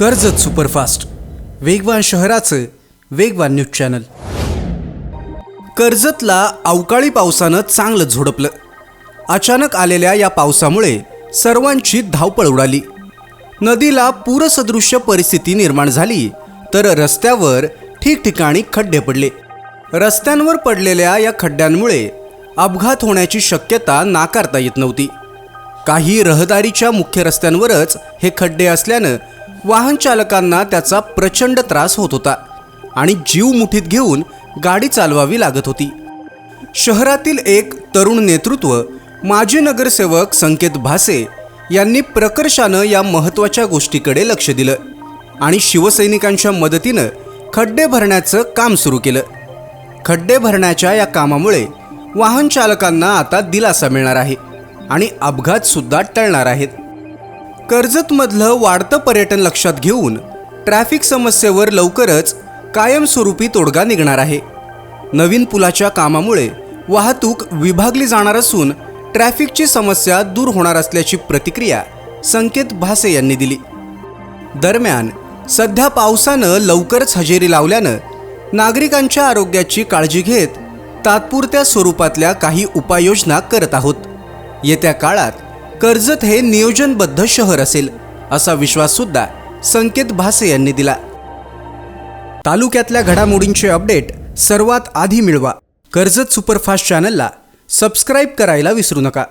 Karjat superfast. वेगवान शहराचं वेगवान न्यूज चॅनल. कर्जतला अवकाळी पावसानं चांगलं झोडपलं. अचानक आलेल्या या पावसामुळे सर्वांची धावपळ उडाली. नदीला पूरसदृश्य परिस्थिती निर्माण झाली तर रस्त्यावर ठिकठिकाणी खड्डे पडले. रस्त्यांवर पडलेल्या या खड्ड्यांमुळे अपघात होण्याची शक्यता नाकारता येत नव्हती. काही रहदारीच्या मुख्य रस्त्यांवरच हे खड्डे असल्यानं वाहन चालकांना त्याचा प्रचंड त्रास होत होता आणि जीव मुठीत घेऊन गाडी चालवावी लागत होती. शहरातील एक तरुण नेतृत्व माजी नगरसेवक संकेत भासे यांनी प्रकर्षानं या महत्त्वाच्या गोष्टीकडे लक्ष दिलं आणि शिवसैनिकांच्या मदतीनं खड्डे भरण्याचं काम सुरू केलं. खड्डे भरण्याच्या या कामामुळे वाहन चालकांना आता दिलासा मिळणार आहे आणि अपघातसुद्धा टळणार आहेत. कर्जतमधलं वाढतं पर्यटन लक्षात घेऊन ट्रॅफिक समस्येवर लवकरच कायमस्वरूपी तोडगा निघणार आहे. नवीन पुलाच्या कामामुळे वाहतूक विभागली जाणार असून ट्रॅफिकची समस्या दूर होणार असल्याची प्रतिक्रिया संकेत भासे यांनी दिली. दरम्यान सध्या पावसानं लवकरच हजेरी लावल्यानं नागरिकांच्या आरोग्याची काळजी घेत तात्पुरत्या स्वरूपातल्या काही उपाययोजना करत आहोत. येत्या काळात कर्जत हे नियोजनबद्ध शहर असेल असा विश्वास सुद्धा संकेत भासे यांनी दिला. तालुक्यातल्या घडामोडींचे अपडेट सर्वात आधी मिळवा. कर्जत सुपरफास्ट चॅनलला सबस्क्राईब करायला विसरू नका.